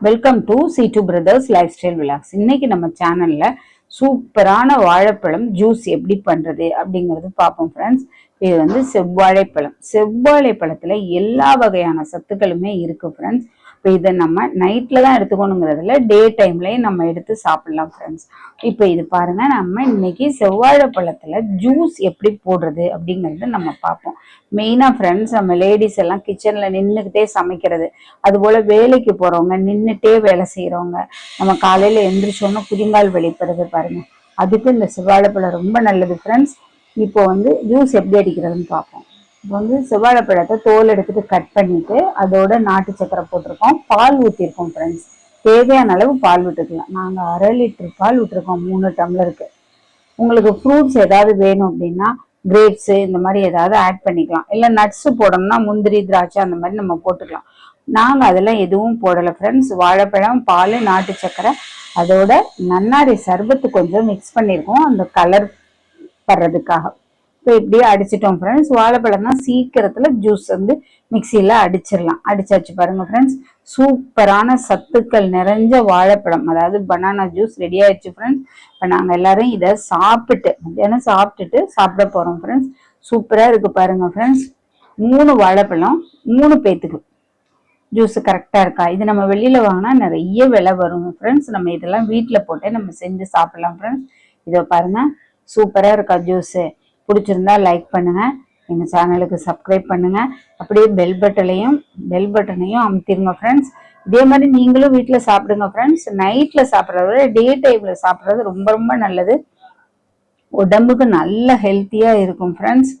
Welcome to C two brothers life style vlogs இன்னைக்கு நம்ம சேனல்ல சூப்பரான வாழைப்பழம் ஜூஸ் எப்படி பண்றது அப்படிங்கறது பார்ப்போம் ஃப்ரெண்ட்ஸ் இது வந்து செவ்வாழைப்பழம். செவ்வாழைப்பழத்துல எல்லா வகையான சத்துக்களுமே இருக்கு ஃப்ரெண்ட்ஸ் இப்போ இதை நம்ம நைட்ல தான் எடுத்துக்கணுங்கிறதுல டே டைம்லயும் நம்ம எடுத்து சாப்பிடலாம் ஃப்ரெண்ட்ஸ் இப்போ இது பாருங்க நம்ம இன்னைக்கு செவ்வாழைப்பழத்தில் ஜூஸ் எப்படி போடுறது அப்படிங்கிறது நம்ம பார்ப்போம். மெயினாக ஃப்ரெண்ட்ஸ் நம்ம லேடிஸ் எல்லாம் கிச்சனில் நின்றுக்கிட்டே சமைக்கிறது. அதுபோல் வேலைக்கு போகிறவங்க நின்றுட்டே வேலை செய்கிறவங்க நம்ம காலையில் எந்திரிச்சோன்னா குதிங்கால் வெளிப்படுது பாருங்க. அதுக்கு இந்த செவ்வாழைப்பழம் ரொம்ப நல்லது ஃப்ரெண்ட்ஸ் இப்போ வந்து ஜூஸ் எப்படி அடிக்கிறதுன்னு பார்ப்போம். இப்போ வந்து செவ்வாழைப்பழத்தை தோல் எடுத்துட்டு கட் பண்ணிட்டு அதோட நாட்டு சக்கரை போட்டிருக்கோம். பால் ஊற்றிருக்கோம் ஃப்ரெண்ட்ஸ் தேவையான அளவு பால் விட்டுக்கலாம். நாங்கள் அரை லிட்டர் பால் விட்டுருக்கோம். மூணு டம்ளருக்கு. உங்களுக்கு ஃப்ரூட்ஸ் ஏதாவது வேணும் அப்படின்னா கிரேப்ஸு இந்த மாதிரி ஏதாவது ஆட் பண்ணிக்கலாம். இல்லை நட்ஸு போடணும்னா முந்திரி திராட்சை அந்த மாதிரி நம்ம போட்டுக்கலாம். நாங்கள் அதெல்லாம் எதுவும் போடலை ஃப்ரெண்ட்ஸ் வாழைப்பழம் பால் நாட்டு சக்கரை அதோட நன்னாரி சர்பத்து கொஞ்சம் மிக்ஸ் பண்ணியிருக்கோம். அந்த கலர் வர்றதுக்காக. இப்போ இப்படியே அடிச்சிட்டோம் ஃப்ரெண்ட்ஸ் வாழைப்பழம் தான் சீக்கிரத்தில் ஜூஸ் வந்து மிக்சியில் அடிச்சிடலாம். அடிச்சாச்சு பாருங்கள் ஃப்ரெண்ட்ஸ் சூப்பரான சத்துக்கள் நிறைஞ்ச வாழைப்பழம். அதாவது பனானா ஜூஸ் ரெடி ஆயிடுச்சு ஃப்ரெண்ட்ஸ் இப்போ நாங்கள் எல்லாரும் இதை சாப்பிட்டு மத்தியானம் சாப்பிட்டுட்டு சாப்பிட போகிறோம் ஃப்ரெண்ட்ஸ் சூப்பராக இருக்குது பாருங்கள் ஃப்ரெண்ட்ஸ் மூணு வாழைப்பழம் மூணு பேத்துக்கு. ஜூஸ் கரெக்டாக இருக்கா? இது நம்ம வெளியில் வாங்கினா நிறைய விலை வரும் ஃப்ரெண்ட்ஸ் நம்ம இதெல்லாம் வீட்டில் போட்டு நம்ம செஞ்சு சாப்பிடலாம் ஃப்ரெண்ட்ஸ் இதை பாருங்கள் சூப்பராக இருக்கா ஜூஸு பிடிச்சிருந்தா லைக் பண்ணுங்க. எங்கள் சேனலுக்கு சப்ஸ்கிரைப் பண்ணுங்க. அப்படியே பெல் பட்டனையும் பெல் பட்டனையும் அமுத்திருங்க ஃப்ரெண்ட்ஸ் இதே மாதிரி நீங்களும் வீட்டில் சாப்பிடுங்க ஃப்ரெண்ட்ஸ் நைட்டில் சாப்பிட்றத விட டே டைமில் சாப்பிட்றது ரொம்ப ரொம்ப நல்லது. உடம்புக்கு நல்ல ஹெல்த்தியாக இருக்கும் ஃப்ரெண்ட்ஸ்